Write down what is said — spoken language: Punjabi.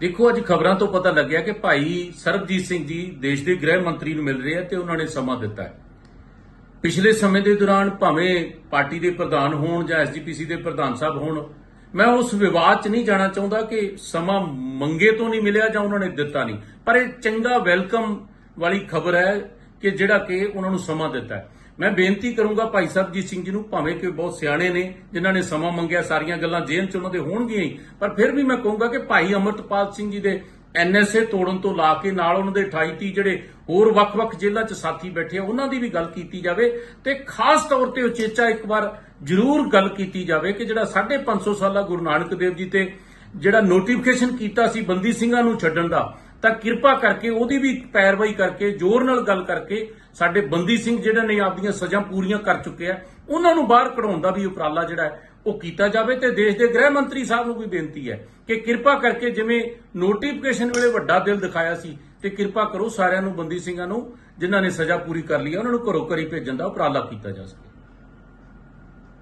ਦੇਖੋ, ਅੱਜ ਖਬਰਾਂ ਤੋਂ ਪਤਾ ਲੱਗਿਆ ਕਿ ਭਾਈ ਸਰਬਜੀਤ ਸਿੰਘ ਜੀ ਦੇਸ਼ ਦੇ ਗ੍ਰਹਿ ਮੰਤਰੀ ਨੂੰ ਮਿਲ ਰਹੇ ਆ ਤੇ ਉਹਨਾਂ ਨੇ ਸਮਾਂ ਦਿੱਤਾ ਹੈ। ਪਿਛਲੇ ਸਮੇਂ ਦੇ ਦੌਰਾਨ ਭਾਵੇਂ ਪਾਰਟੀ ਦੇ ਪ੍ਰਧਾਨ ਹੋਣ ਜਾਂ ਐਸਜੀਪੀਸੀ ਦੇ ਪ੍ਰਧਾਨ ਸਾਹਿਬ ਹੋਣ, ਮੈਂ ਉਸ ਵਿਵਾਦ 'ਚ ਨਹੀਂ ਜਾਣਾ ਚਾਹੁੰਦਾ ਕਿ ਸਮਾਂ ਮੰਗੇ ਤੋਂ ਨਹੀਂ ਮਿਲਿਆ ਜਾਂ ਉਹਨਾਂ ਨੇ ਦਿੱਤਾ ਨਹੀਂ। ਪਰ ਇਹ ਚੰਗਾ ਵੈਲਕਮ ਵਾਲੀ ਖਬਰ ਹੈ ਕਿ ਜਿਹੜਾ ਕਿ ਉਹਨਾਂ ਨੂੰ ਸਮਾਂ ਦਿੱਤਾ ਮੈਂ ਬੇਨਤੀ ਕਰੂੰਗਾ ਭਾਈ ਸਰਬਜੀਤ ਸਿੰਘ ਜੀ ਨੂੰ, ਭਾਵੇਂ ਕਿ ਬਹੁਤ ਸਿਆਣੇ ਨੇ, ਜਿਨ੍ਹਾਂ ਨੇ ਸਮਾਂ ਮੰਗਿਆ, ਸਾਰੀਆਂ ਗੱਲਾਂ ਜੇਲ੍ਹ 'ਚ ਉਹਨਾਂ ਦੇ ਹੋਣਗੀਆਂ ਹੀ, ਪਰ ਫਿਰ ਵੀ ਮੈਂ ਕਹੂੰਗਾ ਕਿ ਭਾਈ ਅਮਰਤਪਾਲ ਸਿੰਘ ਜੀ ਦੇ ਐਨਐਸਏ ਤੋੜਨ ਤੋਂ ਲਾ ਕੇ ਨਾਲ ਉਹਨਾਂ ਦੇ 28 30 ਜਿਹੜੇ ਹੋਰ ਵੱਖ-ਵੱਖ ਜੇਲ੍ਹਾਂ 'ਚ ਸਾਥੀ ਬੈਠੇ ਆ, ਉਹਨਾਂ ਦੀ ਵੀ ਗੱਲ ਕੀਤੀ ਜਾਵੇ ਤੇ ਖਾਸ ਤੌਰ ਤੇ ਉਚੇਚਾ ਇੱਕ ਵਾਰ ਜ਼ਰੂਰ ਗੱਲ ਕੀਤੀ ਜਾਵੇ ਕਿ ਜਿਹੜਾ 550 ਸਾਲਾ ਗੁਰੂ ਨਾਨਕ ਦੇਵ ਜੀ ਤੇ ਜਿਹੜਾ ਨੋਟੀਫਿਕੇਸ਼ਨ ਕੀਤਾ ਸੀ ਬੰਦੀ ਸਿੰਘਾਂ ਨੂੰ ਛੱਡਣ ਦਾ ਤਾਂ ਕਿਰਪਾ ਕਰਕੇ ਉਹਦੀ ਵੀ ਪੈਰਵਾਈ ਕਰਕੇ, ਜ਼ੋਰ ਨਾਲ ਗੱਲ ਕਰਕੇ ਸਾਡੇ ਬੰਦੀ ਸਿੰਘ ਜਿਹੜੇ ਨੇ ਆਪਦੀਆਂ ਸਜ਼ਾ ਪੂਰੀਆਂ ਕਰ ਚੁੱਕੇ ਆ, ਉਹਨਾਂ ਨੂੰ ਬਾਹਰ ਕਢਾਉਣ ਦਾ ਵੀ ਉਪਰਾਲਾ ਜਿਹੜਾ ਉਹ ਕੀਤਾ ਜਾਵੇ ਤੇ ਦੇਸ਼ ਦੇ ਗ੍ਰਹਿ ਮੰਤਰੀ ਸਾਹਿਬ ਨੂੰ ਵੀ ਬੇਨਤੀ ਹੈ ਕਿ ਕਿਰਪਾ ਕਰਕੇ ਜਿਵੇਂ ਨੋਟੀਫਿਕੇਸ਼ਨ ਵੇਲੇ ਵੱਡਾ ਦਿਲ ਦਿਖਾਇਆ ਸੀ ਤੇ ਕਿਰਪਾ ਕਰੋ ਸਾਰਿਆਂ ਨੂੰ, ਬੰਦੀ ਸਿੰਘਾਂ ਨੂੰ, ਜਿਨ੍ਹਾਂ ਨੇ ਸਜ਼ਾ ਪੂਰੀ ਕਰ ਲਈ ਉਹਨਾਂ ਨੂੰ ਘਰੋਂ ਘਰੀ ਭੇਜਣ ਦਾ ਉਪਰਾਲਾ ਕੀਤਾ ਜਾ ਸਕੇ।